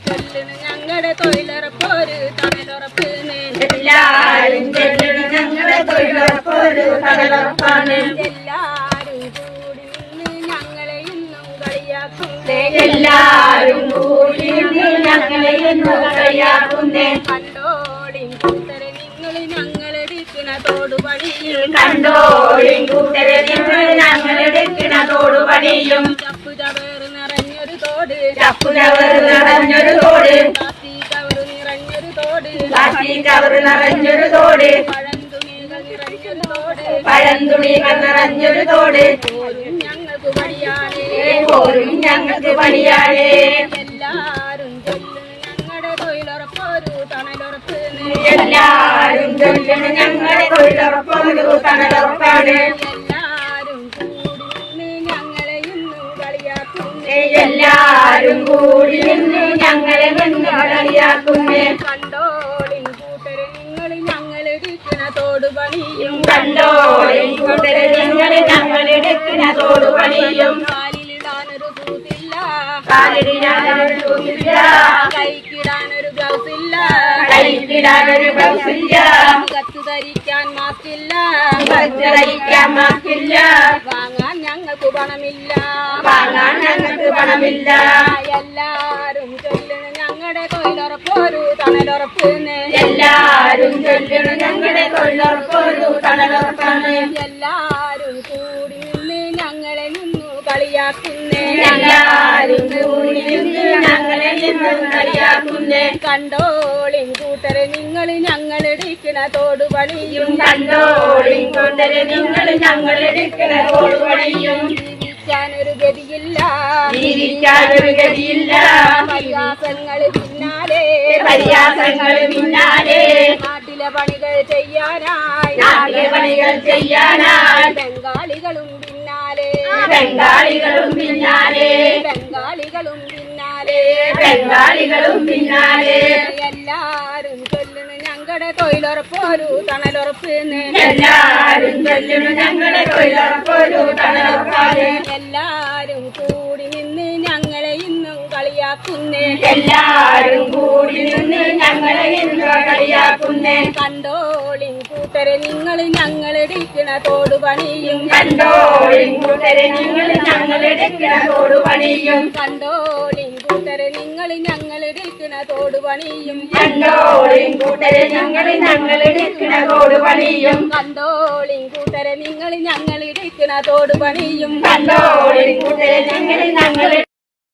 ചൊല്ലണ് ഞങ്ങളുടെ തൊഴിലുറപ്പൊരു തണലുറപ്പ് എല്ലാരും ചെല്ലണം ഞങ്ങളുടെ തൊഴിലുറപ്പൊരു കടലുറപ്പാണ് എല്ലാരും കൂടി നിന്ന് ഞങ്ങളെ ഇന്നും കളിയാക്കുന്നേ എല്ലാരും കൂടി നിന്ന് ഞങ്ങളെ ഇന്ന് കളിയാക്കുന്നേ. കണ്ടോളിൻ കൂട്ടരെ നിങ്ങൾ ഞങ്ങളെടുക്കണ തോടുപണിയും കണ്ടോളിൻ കൂട്ടരെ നിങ്ങൾ ഞങ്ങളെടുക്കണ തോടുപണിയും നിറഞ്ഞൊരു തോട്. ചപ്പുചവർ നിറഞ്ഞൊരു തോട്. പ്ലാസ്റ്റിക് കവറ് നിറഞ്ഞൊരു തോട്. പ്ലാസ്റ്റിക് കവർ നിറഞ്ഞൊരു തോട്. പഴന്തുണികൾ നിറഞ്ഞൊരു തോട്. ഞങ്ങൾക്ക് പണിയാനേ പോരും ഞങ്ങൾക്ക് പണിയാണേ. എല്ലാരും ഞങ്ങളുടെ തൊഴിലുറപ്പൊരു തണലുറപ്പ്. എല്ലാരും ഞങ്ങളുടെ തൊഴിലുറപ്പൊരു കടലുറപ്പാണ് എല്ലാരും കൂടി നിന്ന് ഞങ്ങളെ നിന്ന് കണ്ടോളിൻ കൂട്ടരെ നിങ്ങൾ ഞങ്ങളെടുക്കണ തോടുപണിയും കണ്ടോളിൻ കൂട്ടരെ നിങ്ങൾ ഞങ്ങളെടുക്കണ തോടുപണിയും കാലിലിടാനൊരു കൂത്തില്ല കാലിലിടാനൊരു ഷൂസില്ല കൈക്കിടാനൊരു ഗ്ലൗസ് ഇല്ല. കൈക്കിടാനൊരു ബ്ലൗസില്ല കത്ത് ധരിക്കാൻ മാസ്കില്ല വസ്ത്രയിക്കാൻ മാക്കില്ല വാങ്ങാൻ ഞങ്ങൾക്ക് പണമില്ല. വാങ്ങാൻ ഞങ്ങൾക്ക് പണമില്ല. എല്ലാരും ചൊല്ലുന്നു ഞങ്ങളുടെ തൊഴിലുറപ്പൊരു തണലുറപ്പ് എല്ലാരും കളിയാക്കുന്നേ. കണ്ടോളിൻ കൂട്ടരെ നിങ്ങൾ ഞങ്ങളെടുക്കണ തോടുപണിയും. കണ്ടോളിൻ കൂട്ടരെ നിങ്ങൾ ഞങ്ങളെടുക്കണ തോടുപണിയും. ജീവിക്കാനൊരു ഗതിയില്ല. ജീവിക്കാനൊരു ഗതിയില്ല. പരിയാസങ്ങൾ പിന്നാലെ. പരിയാസങ്ങൾ പിന്നാലെ. നാട്ടിലെ പണികൾ ചെയ്യാനായി. നാട്ടിലെ പണികൾ ചെയ്യാനായി. ബംഗാളികളും പിന്നാലെ. ബംഗാളികളും പിന്നാലെ. ബംഗാളികളും പിന്നാലെ. എല്ലാരും ചൊല്ലണ ഞങ്ങളുടെ തൊഴിലുറപ്പൊരു തണലുറപ്പ് എല്ലാരും ചൊല്ലണം ഞങ്ങളുടെ തൊഴിലുറപ്പൊരു തണലുറപ്പാണ്. എല്ലാരും കൂടി നിന്ന് ഞങ്ങളെ ഇന്നും കളിയാക്കുന്നേ. എല്ലാരും കൂടി നിന്ന് ഞങ്ങളെ ഇന്നും കളിയാക്കുന്നേ. കണ്ടോളിൻ കൂട്ടരെ നിങ്ങൾ ഞങ്ങളെടുക്കണ തോടുപണിയും കണ്ടോ ഇങ്ങുതരെ നിങ്ങൾ ഞങ്ങളെടുക്കണ തോടുപണിയും കണ്ടോ ഇങ്ങുതരെ നിങ്ങൾ ഞങ്ങളെടുക്കണ തോടുപണിയും നിങ്ങൾ കൂട്ടരെ ഞങ്ങൾ ഞങ്ങളെടുക്കണ തോടുപണിയും കണ്ടോ ഇങ്ങുതരെ നിങ്ങൾ ഞങ്ങളെടുക്കണ തോടുപണിയും കണ്ടോ ഇങ്ങുതരെ ഞങ്ങൾ ഞങ്ങളെ